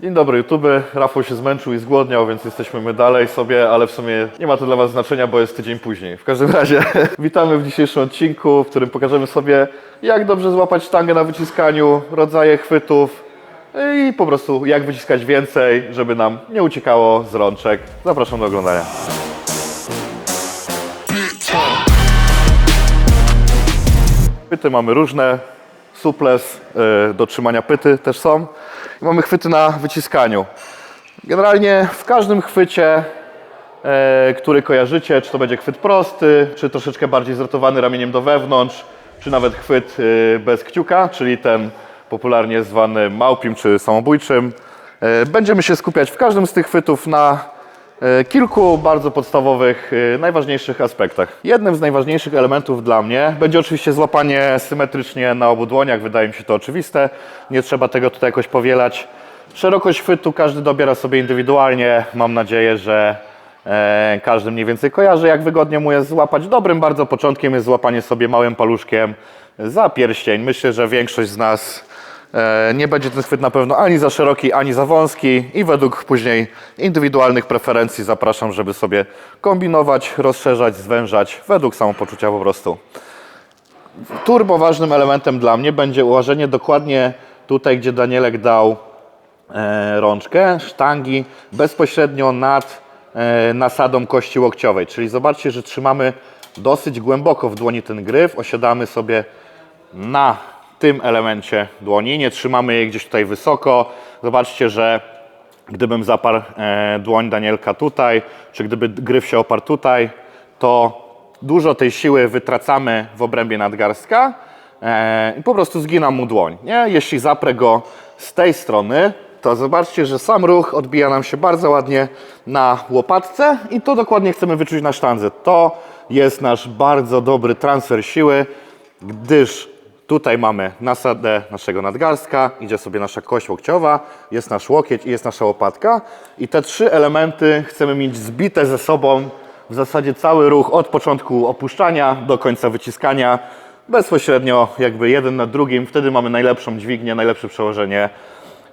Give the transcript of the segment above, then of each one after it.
Dzień dobry YouTube. Rafał się zmęczył i zgłodniał, więc jesteśmy my dalej sobie, ale w sumie nie ma to dla Was znaczenia, bo jest tydzień później. W każdym razie witamy w dzisiejszym odcinku, w którym pokażemy sobie jak dobrze złapać sztangę na wyciskaniu, rodzaje chwytów i po prostu jak wyciskać więcej, żeby nam nie uciekało z rączek. Zapraszam do oglądania. Chwyty mamy różne, suples y, do trzymania pyty też są. I mamy chwyty na wyciskaniu. Generalnie w każdym chwycie, e, który kojarzycie, czy to będzie chwyt prosty, czy troszeczkę bardziej zrotowany ramieniem do wewnątrz, czy nawet chwyt y, bez kciuka, czyli ten popularnie zwany małpim czy samobójczym. E, Będziemy się skupiać w każdym z tych chwytów na e, kilku bardzo podstawowych, e, najważniejszych aspektach. Jednym z najważniejszych elementów dla mnie będzie oczywiście złapanie symetrycznie na obu dłoniach, wydaje mi się to oczywiste. Nie trzeba tego tutaj jakoś powielać. Szerokość chwytu każdy dobiera sobie indywidualnie. Mam nadzieję, że e, każdy mniej więcej kojarzy, jak wygodnie mu jest złapać. Dobrym bardzo początkiem jest złapanie sobie małym paluszkiem za pierścień. Myślę, że większość z nas E, Nie będzie ten chwyt na pewno ani za szeroki, ani za wąski i według później indywidualnych preferencji zapraszam, żeby sobie kombinować, rozszerzać, zwężać według samopoczucia po prostu. Turbo ważnym elementem dla mnie będzie ułożenie dokładnie tutaj, gdzie Danielek dał e, rączkę, sztangi bezpośrednio nad e, nasadą kości łokciowej. Czyli zobaczcie, że trzymamy dosyć głęboko w dłoni ten gryf, osiadamy sobie na tym elemencie dłoni, nie trzymamy jej gdzieś tutaj wysoko. Zobaczcie, że gdybym zaparł e, dłoń Danielka tutaj, czy gdyby gryf się oparł tutaj, to dużo tej siły wytracamy w obrębie nadgarstka e, i po prostu zgina mu dłoń. Nie? Jeśli zaprę go z tej strony, to zobaczcie, że sam ruch odbija nam się bardzo ładnie na łopatce i to dokładnie chcemy wyczuć na sztandze. To jest nasz bardzo dobry transfer siły, gdyż tutaj mamy nasadę naszego nadgarstka, idzie sobie nasza kość łokciowa, jest nasz łokieć i jest nasza łopatka i te trzy elementy chcemy mieć zbite ze sobą w zasadzie cały ruch od początku opuszczania do końca wyciskania, bezpośrednio jakby jeden nad drugim, wtedy mamy najlepszą dźwignię, najlepsze przełożenie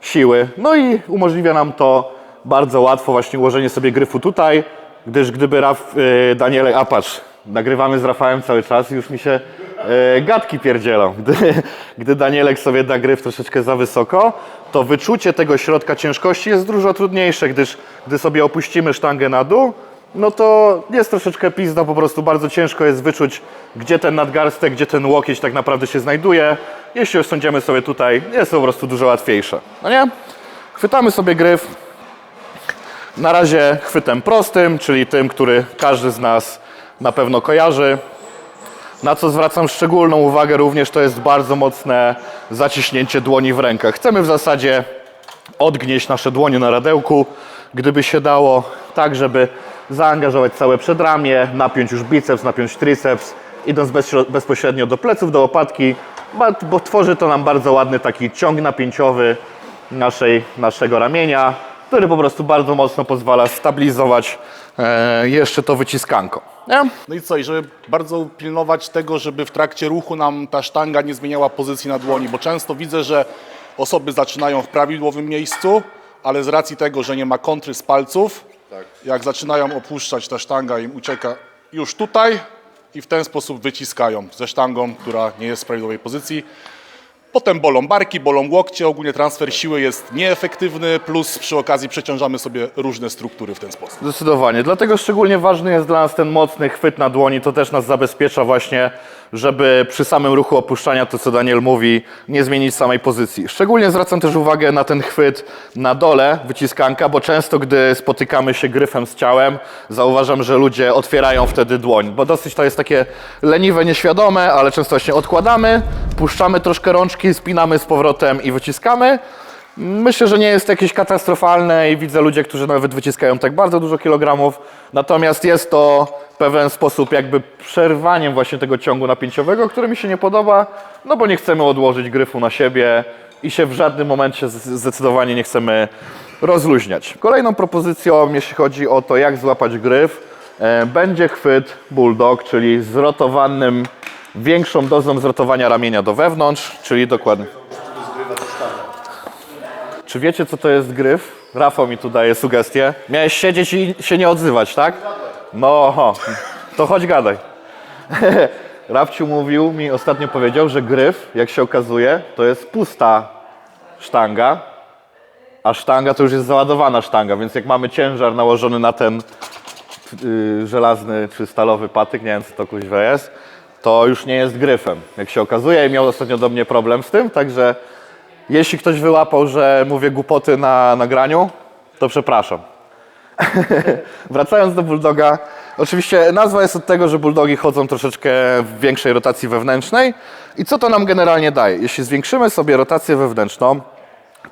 siły. No i umożliwia nam to bardzo łatwo właśnie ułożenie sobie gryfu tutaj, gdyż gdyby Raf, yy, Daniele, a patrz, nagrywamy z Rafałem cały czas i już mi się gadki pierdzielą. Gdy, gdy Danielek sobie da gryf troszeczkę za wysoko, to wyczucie tego środka ciężkości jest dużo trudniejsze, gdyż gdy sobie opuścimy sztangę na dół, no to jest troszeczkę pizda, po prostu bardzo ciężko jest wyczuć, gdzie ten nadgarstek, gdzie ten łokieć tak naprawdę się znajduje. Jeśli osiądziemy sobie tutaj, jest to po prostu dużo łatwiejsze. No nie? Chwytamy sobie gryf. Na razie chwytem prostym, czyli tym, który każdy z nas na pewno kojarzy. Na co zwracam szczególną uwagę również, to jest bardzo mocne zaciśnięcie dłoni w rękach. Chcemy w zasadzie odgnieść nasze dłonie na radełku, gdyby się dało, tak żeby zaangażować całe przedramię, napiąć już biceps, napiąć triceps, idąc bezpośrednio do pleców, do łopatki, bo tworzy to nam bardzo ładny taki ciąg napięciowy naszej, naszego ramienia, który po prostu bardzo mocno pozwala stabilizować jeszcze to wyciskanko. Nie? No i co, i żeby bardzo pilnować tego, żeby w trakcie ruchu nam ta sztanga nie zmieniała pozycji na dłoni, bo często widzę, że osoby zaczynają w prawidłowym miejscu, ale z racji tego, że nie ma kontry z palców, jak zaczynają opuszczać, ta sztanga im ucieka już tutaj i w ten sposób wyciskają ze sztangą, która nie jest w prawidłowej pozycji. Potem bolą barki, bolą łokcie, ogólnie transfer siły jest nieefektywny, plus przy okazji przeciążamy sobie różne struktury w ten sposób. Zdecydowanie. Dlatego szczególnie ważny jest dla nas ten mocny chwyt na dłoni. To też nas zabezpiecza właśnie, żeby przy samym ruchu opuszczania, to co Daniel mówi, nie zmienić samej pozycji. Szczególnie zwracam też uwagę na ten chwyt na dole wyciskanka, bo często gdy spotykamy się gryfem z ciałem, zauważam, że ludzie otwierają wtedy dłoń, bo dosyć to jest takie leniwe, nieświadome, ale często właśnie odkładamy, puszczamy troszkę rączki, spinamy z powrotem i wyciskamy. Myślę, że nie jest jakieś katastrofalne i widzę ludzie, którzy nawet wyciskają tak bardzo dużo kilogramów. Natomiast jest to pewien sposób jakby przerwaniem właśnie tego ciągu napięciowego, który mi się nie podoba, no bo nie chcemy odłożyć gryfu na siebie i się w żadnym momencie zdecydowanie nie chcemy rozluźniać. Kolejną propozycją, jeśli chodzi o to, jak złapać gryf, e, będzie chwyt bulldog, czyli z rotowanym, większą dozą zrotowania ramienia do wewnątrz, czyli dokładnie. Czy wiecie, co to jest gryf? Rafał mi tu daje sugestię. Miałeś siedzieć i się nie odzywać, tak? No, to chodź gadaj. Rafciu mówił mi, ostatnio powiedział, że gryf, jak się okazuje, to jest pusta sztanga, a sztanga to już jest załadowana sztanga, więc jak mamy ciężar nałożony na ten yy, żelazny czy stalowy patyk, nie wiem co to kuźwa jest, to już nie jest gryfem. Jak się okazuje, i miał ostatnio do mnie problem z tym, także jeśli ktoś wyłapał, że mówię głupoty na nagraniu, to przepraszam. Wracając do bulldoga, oczywiście nazwa jest od tego, że bulldogi chodzą troszeczkę w większej rotacji wewnętrznej. I co to nam generalnie daje? Jeśli zwiększymy sobie rotację wewnętrzną,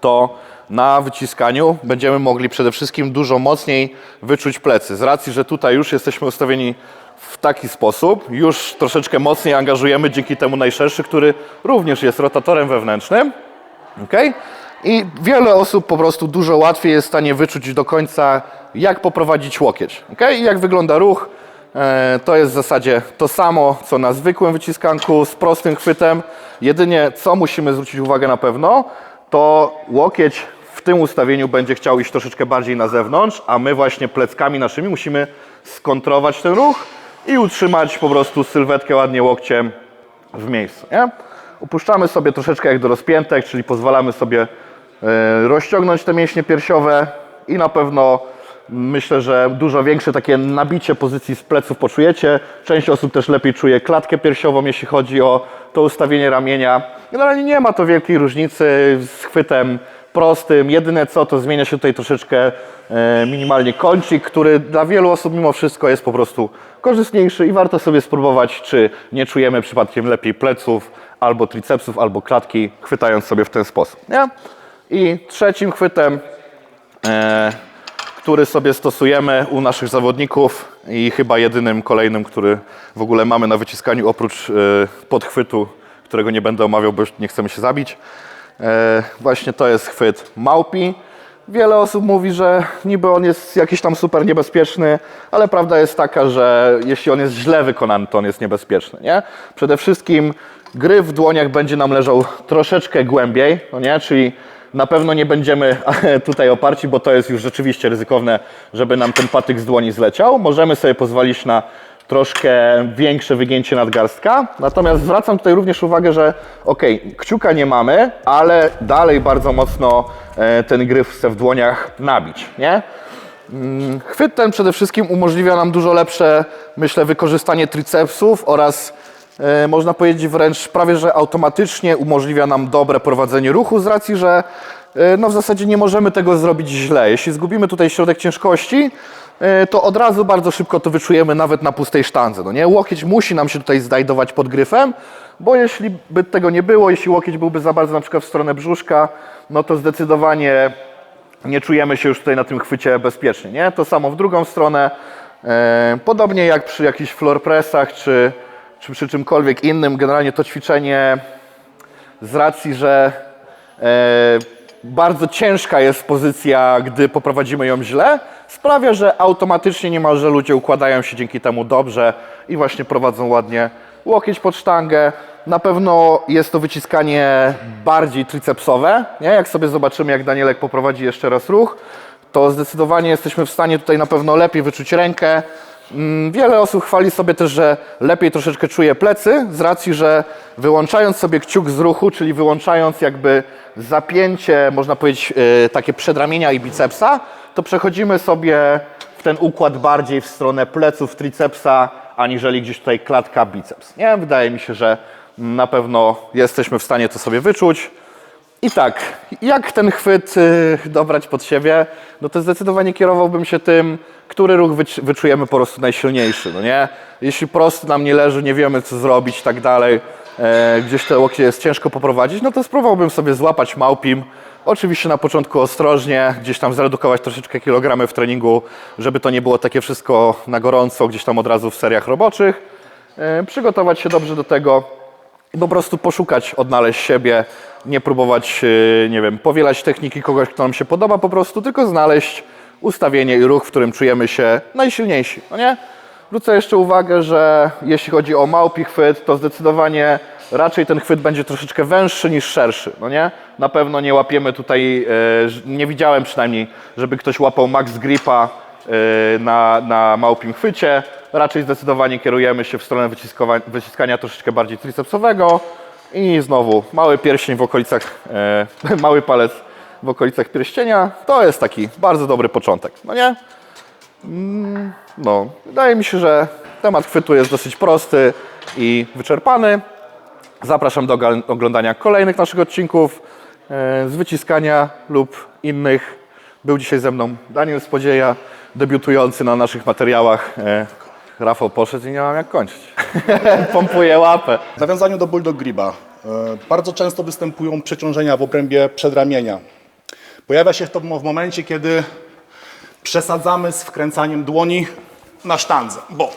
to na wyciskaniu będziemy mogli przede wszystkim dużo mocniej wyczuć plecy. Z racji, że tutaj już jesteśmy ustawieni w taki sposób, już troszeczkę mocniej angażujemy dzięki temu najszerszy, który również jest rotatorem wewnętrznym. Okay? I wiele osób po prostu dużo łatwiej jest w stanie wyczuć do końca, jak poprowadzić łokieć. Okay? I jak wygląda ruch. E, To jest w zasadzie to samo, co na zwykłym wyciskanku z prostym chwytem. Jedynie co musimy zwrócić uwagę na pewno, to łokieć w tym ustawieniu będzie chciał iść troszeczkę bardziej na zewnątrz, a my właśnie pleckami naszymi musimy skontrować ten ruch i utrzymać po prostu sylwetkę ładnie łokciem w miejscu. Nie? Upuszczamy sobie troszeczkę jak do rozpiętek, czyli pozwalamy sobie rozciągnąć te mięśnie piersiowe i na pewno myślę, że dużo większe takie nabicie pozycji z pleców poczujecie. Część osób też lepiej czuje klatkę piersiową, jeśli chodzi o to ustawienie ramienia. Generalnie nie ma to wielkiej różnicy z chwytem prostym. Jedyne co, to zmienia się tutaj troszeczkę e, minimalnie kącik, który dla wielu osób mimo wszystko jest po prostu korzystniejszy i warto sobie spróbować, czy nie czujemy przypadkiem lepiej pleców, albo tricepsów, albo klatki, chwytając sobie w ten sposób. Nie? I trzecim chwytem, e, który sobie stosujemy u naszych zawodników i chyba jedynym kolejnym, który w ogóle mamy na wyciskaniu oprócz e, podchwytu, którego nie będę omawiał, bo już nie chcemy się zabić. E, właśnie to jest chwyt małpi. Wiele osób mówi, że niby on jest jakiś tam super niebezpieczny, ale prawda jest taka, że jeśli on jest źle wykonany, to on jest niebezpieczny. Nie? Przede wszystkim gry w dłoniach będzie nam leżał troszeczkę głębiej, no nie? czyli na pewno nie będziemy tutaj oparci, bo to jest już rzeczywiście ryzykowne, żeby nam ten patyk z dłoni zleciał. Możemy sobie pozwolić na troszkę większe wygięcie nadgarstka. Natomiast zwracam tutaj również uwagę, że ok, kciuka nie mamy, ale dalej bardzo mocno e, ten gryf chce w dłoniach nabić, nie? Mm, Chwyt ten przede wszystkim umożliwia nam dużo lepsze, myślę, wykorzystanie tricepsów oraz można powiedzieć wręcz prawie, że automatycznie umożliwia nam dobre prowadzenie ruchu z racji, że e, no w zasadzie nie możemy tego zrobić źle. Jeśli zgubimy tutaj środek ciężkości, e, to od razu bardzo szybko to wyczujemy nawet na pustej sztandze. No nie? Łokieć musi nam się tutaj znajdować pod gryfem, bo jeśli by tego nie było, jeśli łokieć byłby za bardzo na przykład w stronę brzuszka, no to zdecydowanie nie czujemy się już tutaj na tym chwycie bezpiecznie. Nie? To samo w drugą stronę. E, podobnie jak przy jakichś floor pressach czy, czy przy czymkolwiek innym, generalnie to ćwiczenie z racji, że e, bardzo ciężka jest pozycja, gdy poprowadzimy ją źle, sprawia, że automatycznie niemalże ludzie układają się dzięki temu dobrze i właśnie prowadzą ładnie łokieć pod sztangę. Na pewno jest to wyciskanie bardziej tricepsowe. Nie? Jak sobie zobaczymy, jak Danielek poprowadzi jeszcze raz ruch, to zdecydowanie jesteśmy w stanie tutaj na pewno lepiej wyczuć rękę. Mm, Wiele osób chwali sobie też, że lepiej troszeczkę czuje plecy, z racji, że wyłączając sobie kciuk z ruchu, czyli wyłączając jakby zapięcie, można powiedzieć, yy, takie przedramienia i bicepsa, to przechodzimy sobie w ten układ bardziej w stronę pleców tricepsa, aniżeli gdzieś tutaj klatka biceps. Nie, wydaje mi się, że na pewno jesteśmy w stanie to sobie wyczuć. I tak, jak ten chwyt y, dobrać pod siebie, no to zdecydowanie kierowałbym się tym, który ruch wycz- wyczujemy po prostu najsilniejszy, no nie? Jeśli prosty nam nie leży, nie wiemy co zrobić i tak dalej, e, gdzieś te łokcie jest ciężko poprowadzić, no to spróbowałbym sobie złapać małpim. Oczywiście na początku ostrożnie, gdzieś tam zredukować troszeczkę kilogramy w treningu, żeby to nie było takie wszystko na gorąco, gdzieś tam od razu w seriach roboczych. E, przygotować się dobrze do tego, i po prostu poszukać, odnaleźć siebie, nie próbować, yy, nie wiem, powielać techniki kogoś, kto nam się podoba po prostu, tylko znaleźć ustawienie i ruch, w którym czujemy się najsilniejsi, no nie? Zwrócę jeszcze uwagę, że jeśli chodzi o małpi chwyt, to zdecydowanie raczej ten chwyt będzie troszeczkę węższy niż szerszy, no nie? Na pewno nie łapiemy tutaj, ż- nie widziałem przynajmniej, żeby ktoś łapał max gripa e, na, na małpim chwycie. Raczej zdecydowanie kierujemy się w stronę wyciskania troszeczkę bardziej tricepsowego i znowu mały pierścień w okolicach, e, mały palec w okolicach pierścienia. To jest taki bardzo dobry początek, no nie? No, wydaje mi się, że temat chwytu jest dosyć prosty i wyczerpany. Zapraszam do oglądania kolejnych naszych odcinków e, z wyciskania lub innych. Był dzisiaj ze mną Daniel Spodzieja, debiutujący na naszych materiałach. E, Rafał poszedł i nie mam jak kończyć. Pompuję łapę. W nawiązaniu do bulldog griba e, bardzo często występują przeciążenia w obrębie przedramienia. Pojawia się to w momencie, kiedy przesadzamy z wkręcaniem dłoni na sztandze, bo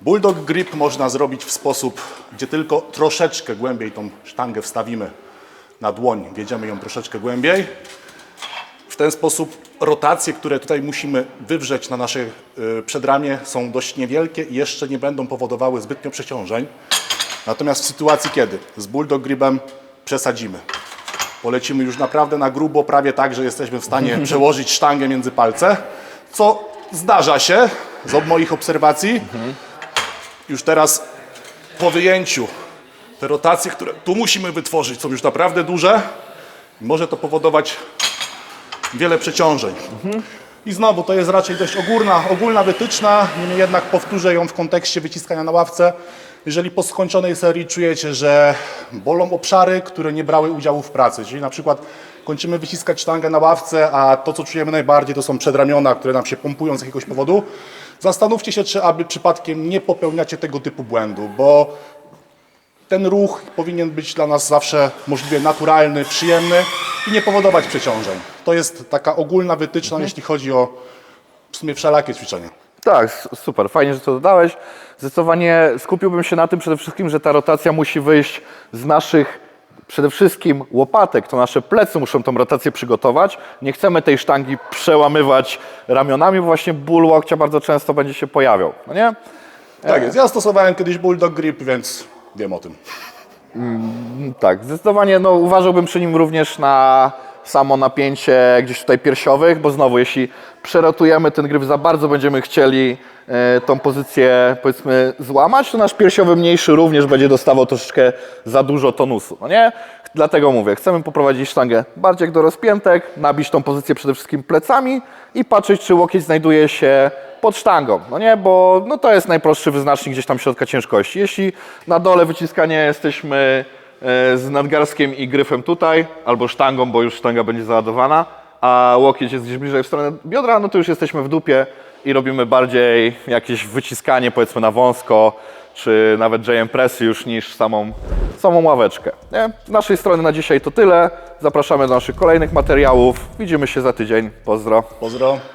bulldog grip można zrobić w sposób, gdzie tylko troszeczkę głębiej tą sztangę wstawimy na dłoń, wiedziemy ją troszeczkę głębiej. W ten sposób rotacje, które tutaj musimy wywrzeć na nasze y, przedramię są dość niewielkie i jeszcze nie będą powodowały zbytnio przeciążeń. Natomiast w sytuacji, kiedy z bulldog gribem przesadzimy, polecimy już naprawdę na grubo, prawie tak, że jesteśmy w stanie przełożyć sztangę między palce, co zdarza się z moich obserwacji. Już teraz po wyjęciu te rotacje, które tu musimy wytworzyć, są już naprawdę duże. Może to powodować wiele przeciążeń. I znowu to jest raczej dość ogólna, ogólna wytyczna, niemniej jednak powtórzę ją w kontekście wyciskania na ławce. Jeżeli po skończonej serii czujecie, że bolą obszary, które nie brały udziału w pracy, czyli na przykład kończymy wyciskać sztangę na ławce, a to co czujemy najbardziej to są przedramiona, które nam się pompują z jakiegoś powodu, zastanówcie się, czy aby przypadkiem nie popełniacie tego typu błędu, bo ten ruch powinien być dla nas zawsze możliwie naturalny, przyjemny i nie powodować przeciążeń. To jest taka ogólna wytyczna, jeśli chodzi o w sumie wszelakie ćwiczenia. Tak, super, fajnie, że to dodałeś. Zdecydowanie skupiłbym się na tym przede wszystkim, że ta rotacja musi wyjść z naszych przede wszystkim łopatek, to nasze plecy muszą tą rotację przygotować. Nie chcemy tej sztangi przełamywać ramionami, bo właśnie ból łokcia bardzo często będzie się pojawiał, no nie? Tak jest. Ja stosowałem kiedyś bulldog grip, więc wiem o tym. Tak, zdecydowanie no, uważałbym przy nim również na samo napięcie gdzieś tutaj piersiowych, bo znowu jeśli przerotujemy ten gryf za bardzo, będziemy chcieli e, tą pozycję powiedzmy złamać, to nasz piersiowy mniejszy również będzie dostawał troszeczkę za dużo tonusu, no nie? Dlatego mówię, chcemy poprowadzić sztangę bardziej do rozpiętek, nabić tą pozycję przede wszystkim plecami i patrzeć, czy łokieć znajduje się pod sztangą, no nie, bo no to jest najprostszy wyznacznik gdzieś tam środka ciężkości. Jeśli na dole wyciskania jesteśmy e, z nadgarstkiem i gryfem tutaj, albo sztangą, bo już sztanga będzie załadowana, a łokieć jest gdzieś bliżej w stronę biodra, no to już jesteśmy w dupie i robimy bardziej jakieś wyciskanie powiedzmy na wąsko, czy nawet JM Pressy już niż samą, samą ławeczkę. Nie? Z naszej strony na dzisiaj to tyle. Zapraszamy do naszych kolejnych materiałów. Widzimy się za tydzień. Pozdro. Pozdro.